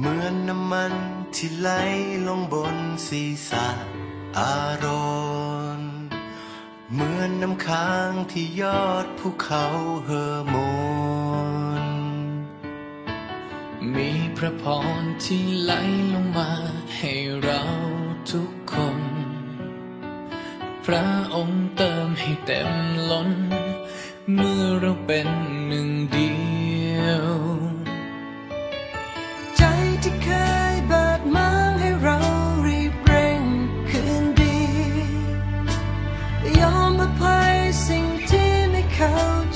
เหมือนน้ำมันที่ไหลลงบนศีรษะอารอนเหมือนน้ำค้างที่ยอดภูเขาเฮอร์โมน มีพระพรที่ไหลลงมาให้เราทุกคน พระองค์เติมให้เต็มล้น เมื่อเราเป็นหนึ่งเดียว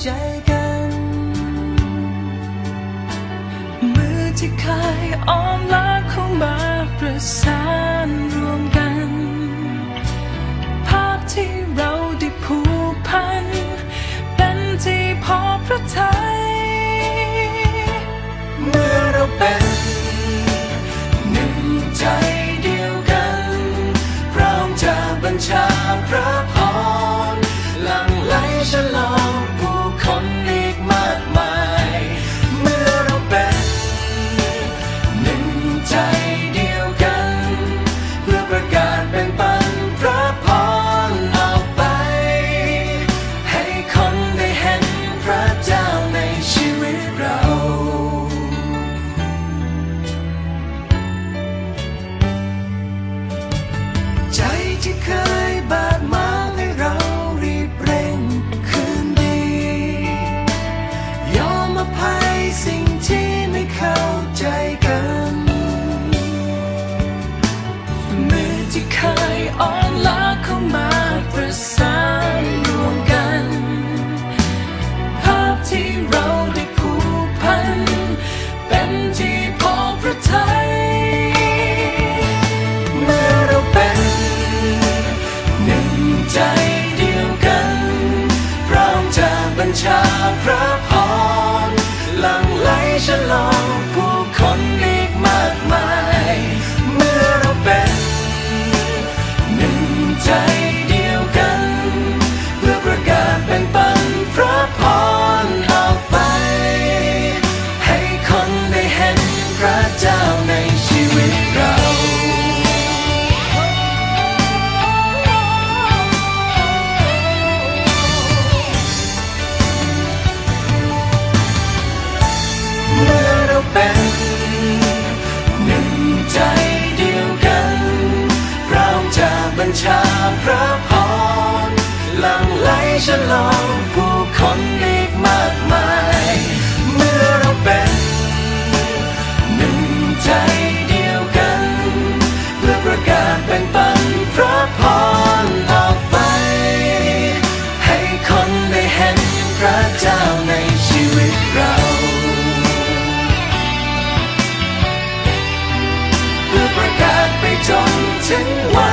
ใจกัน มือที่เคยอ้อมลากเข้ามาประสานรวมกัน ภาพที่เราได้ผูกพัน เป็นที่พอพระทัยเมื่อเราเป็นหนึ่งใจเดียวกัน พร้อมจะบัญชาพระพรหลังไหลฉลอ ที่พอพระทัยเมื่อเราเป็นหนึ่งใจเดียวกันพร้อมจะบัญชาพระพรหลั่งไหลฉลองผู้คน ชาพระพรหลั่งไหลฉลองผู้คนอีกมากมาย เมื่อเราเป็นหนึ่งใจเดียวกัน เพื่อประกาศแบ่งปันพระพรออกไป ให้คนได้เห็นพระเจ้าในชีวิตเราเพื่อประกาศไปจนถึงวัน